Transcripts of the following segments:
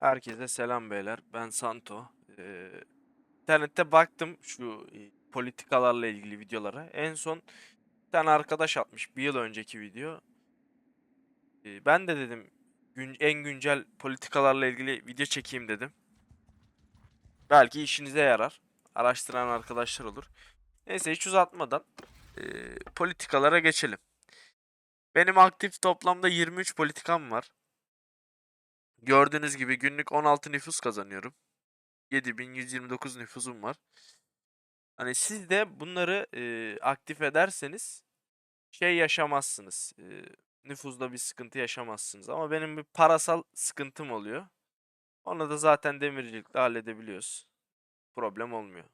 Herkese selam beyler. Ben Santo. Ee, internette baktım şu politikalarla ilgili videolara. En son bir tane arkadaş atmış bir yıl önceki video. Ee, ben de dedim gün, en güncel politikalarla ilgili video çekeyim dedim. Belki işinize yarar. Araştıran arkadaşlar olur. Neyse hiç uzatmadan e, politikalara geçelim. Benim aktif toplamda 23 politikam var. Gördüğünüz gibi günlük 16 nüfus kazanıyorum. 7129 nüfusum var. Hani siz de bunları e, aktif ederseniz şey yaşamazsınız. E, nüfuzda bir sıkıntı yaşamazsınız. Ama benim bir parasal sıkıntım oluyor. Onu da zaten demircilikle halledebiliyoruz. Problem olmuyor.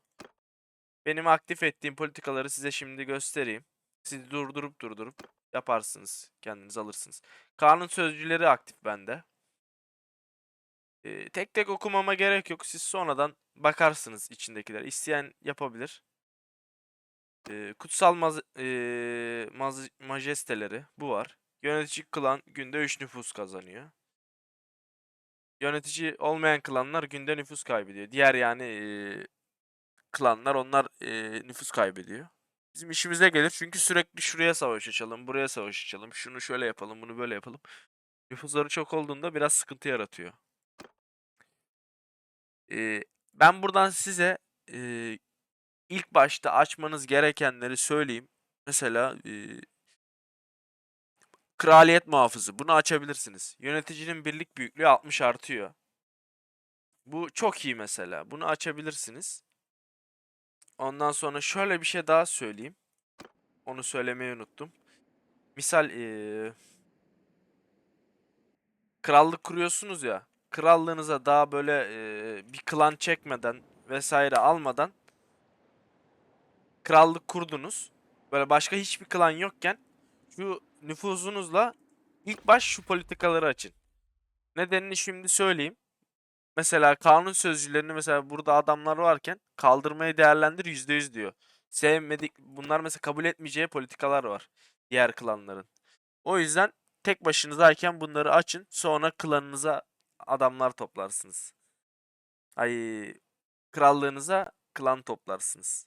Benim aktif ettiğim politikaları size şimdi göstereyim. Siz durdurup durdurup yaparsınız. Kendiniz alırsınız. Kanun sözcüleri aktif bende. Tek tek okumama gerek yok. Siz sonradan bakarsınız içindekiler. İsteyen yapabilir. Ee, kutsal maz ee, maz majesteleri bu var. Yönetici klan günde 3 nüfus kazanıyor. Yönetici olmayan klanlar günde nüfus kaybediyor. Diğer yani ee, klanlar onlar ee, nüfus kaybediyor. Bizim işimize gelir çünkü sürekli şuraya savaş açalım, buraya savaş açalım, şunu şöyle yapalım, bunu böyle yapalım. Nüfusları çok olduğunda biraz sıkıntı yaratıyor. Eee, ben buradan size eee, ilk başta açmanız gerekenleri söyleyeyim. Mesela eee, kraliyet muhafızı. Bunu açabilirsiniz. Yöneticinin birlik büyüklüğü 60 artıyor. Bu çok iyi mesela. Bunu açabilirsiniz. Ondan sonra şöyle bir şey daha söyleyeyim. Onu söylemeyi unuttum. Misal eee, krallık kuruyorsunuz ya. Krallığınıza daha böyle eee, bir klan çekmeden vesaire almadan krallık kurdunuz. Böyle başka hiçbir klan yokken şu nüfuzunuzla ilk baş şu politikaları açın. Nedenini şimdi söyleyeyim. Mesela kanun sözcülerini mesela burada adamlar varken kaldırmayı değerlendir %100 diyor. Sevmedik bunlar mesela kabul etmeyeceği politikalar var diğer klanların. O yüzden tek başınızayken bunları açın. Sonra klanınıza adamlar toplarsınız. Ay krallığınıza klan toplarsınız.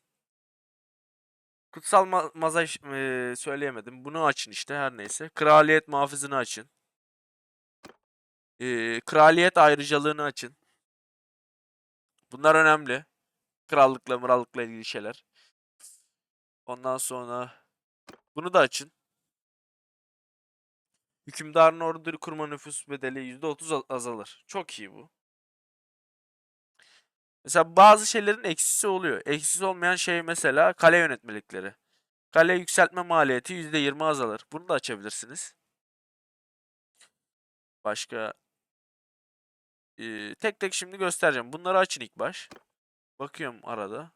Kutsal ma mazaj eee, söyleyemedim. Bunu açın işte her neyse. Kraliyet muhafızını açın. Eee, kraliyet ayrıcalığını açın. Bunlar önemli. Krallıkla mırallıkla ilgili şeyler. Ondan sonra bunu da açın. Hükümdarın ordu kurma nüfus bedeli %30 az- azalır. Çok iyi bu. Mesela bazı şeylerin eksisi oluyor. Eksisi olmayan şey mesela kale yönetmelikleri. Kale yükseltme maliyeti %20 azalır. Bunu da açabilirsiniz. Başka Ee, tek tek şimdi göstereceğim. Bunları açın ilk baş. Bakıyorum arada.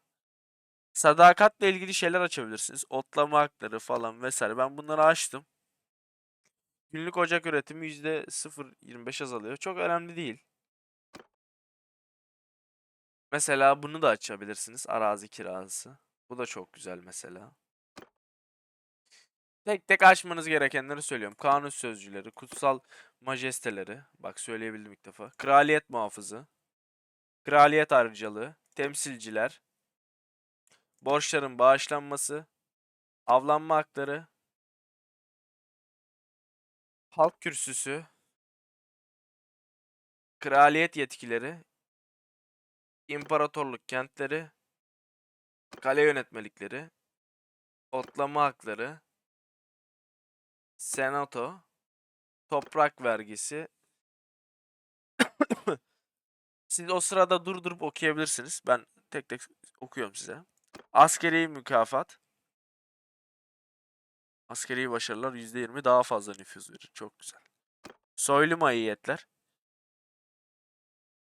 Sadakatle ilgili şeyler açabilirsiniz. Otlama hakları falan vesaire. Ben bunları açtım. Günlük ocak üretimi %0.25 azalıyor. Çok önemli değil. Mesela bunu da açabilirsiniz. Arazi kirası. Bu da çok güzel mesela. Tek tek açmanız gerekenleri söylüyorum. Kanun sözcüleri, kutsal majesteleri. Bak söyleyebildim ilk defa. Kraliyet muhafızı. Kraliyet ayrıcalığı. Temsilciler. Borçların bağışlanması. Avlanma hakları. Halk kürsüsü. Kraliyet yetkileri. imparatorluk kentleri. Kale yönetmelikleri. Otlama hakları. Senato. Toprak vergisi. Siz o sırada durdurup okuyabilirsiniz. Ben tek tek okuyorum size. Askeri mükafat. Askeri başarılar %20 daha fazla nüfuz verir. Çok güzel. Soylu maiyetler.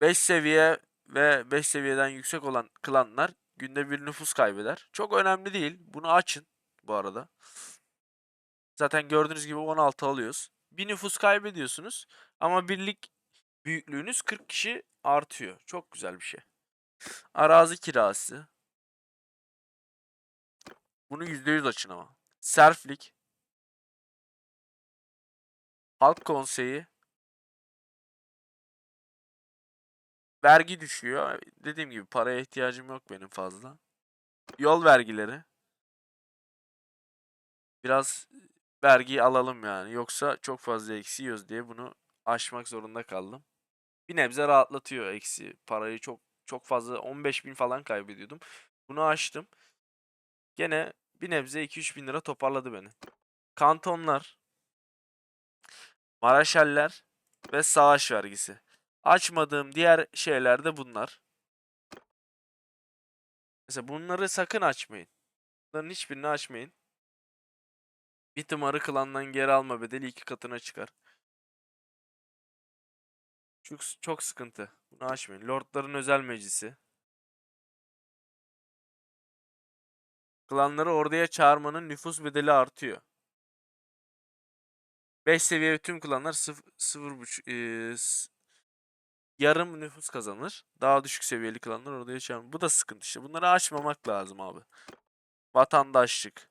5 seviye ve 5 seviyeden yüksek olan klanlar günde bir nüfus kaybeder. Çok önemli değil. Bunu açın bu arada. Zaten gördüğünüz gibi 16 alıyoruz. Bir nüfus kaybediyorsunuz ama birlik büyüklüğünüz 40 kişi artıyor. Çok güzel bir şey. Arazi kirası. Bunu %100 açın ama. Serflik. Halk konseyi. vergi düşüyor. Dediğim gibi paraya ihtiyacım yok benim fazla. Yol vergileri. Biraz vergi alalım yani. Yoksa çok fazla eksi yiyoruz diye bunu aşmak zorunda kaldım. Bir nebze rahatlatıyor eksi. Parayı çok çok fazla 15 bin falan kaybediyordum. Bunu aştım. Gene bir nebze 2-3 bin lira toparladı beni. Kantonlar, Maraşeller ve savaş vergisi. Açmadığım diğer şeyler de bunlar. Mesela bunları sakın açmayın. Bunların hiçbirini açmayın. Bir tımarı klandan geri alma bedeli iki katına çıkar. Çok, çok sıkıntı. Bunu açmayın. Lordların özel meclisi. Klanları orduya çağırmanın nüfus bedeli artıyor. 5 seviye tüm klanlar 0 yarım nüfus kazanır. Daha düşük seviyeli klanlar orada yaşar. Bu da sıkıntı işte. Bunları açmamak lazım abi. Vatandaşlık.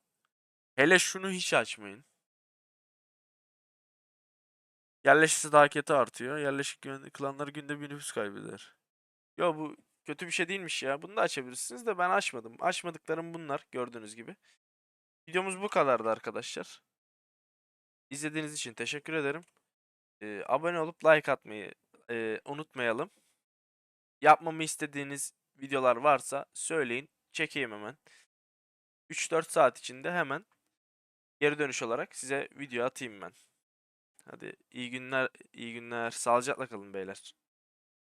Hele şunu hiç açmayın. Yerleşik sadakati artıyor. Yerleşik klanları günde bir nüfus kaybeder. Yo bu kötü bir şey değilmiş ya. Bunu da açabilirsiniz de ben açmadım. Açmadıklarım bunlar gördüğünüz gibi. Videomuz bu kadardı arkadaşlar. İzlediğiniz için teşekkür ederim. Ee, abone olup like atmayı e, unutmayalım. Yapmamı istediğiniz videolar varsa söyleyin. Çekeyim hemen. 3-4 saat içinde hemen geri dönüş olarak size video atayım ben. Hadi iyi günler, iyi günler. Sağlıcakla kalın beyler.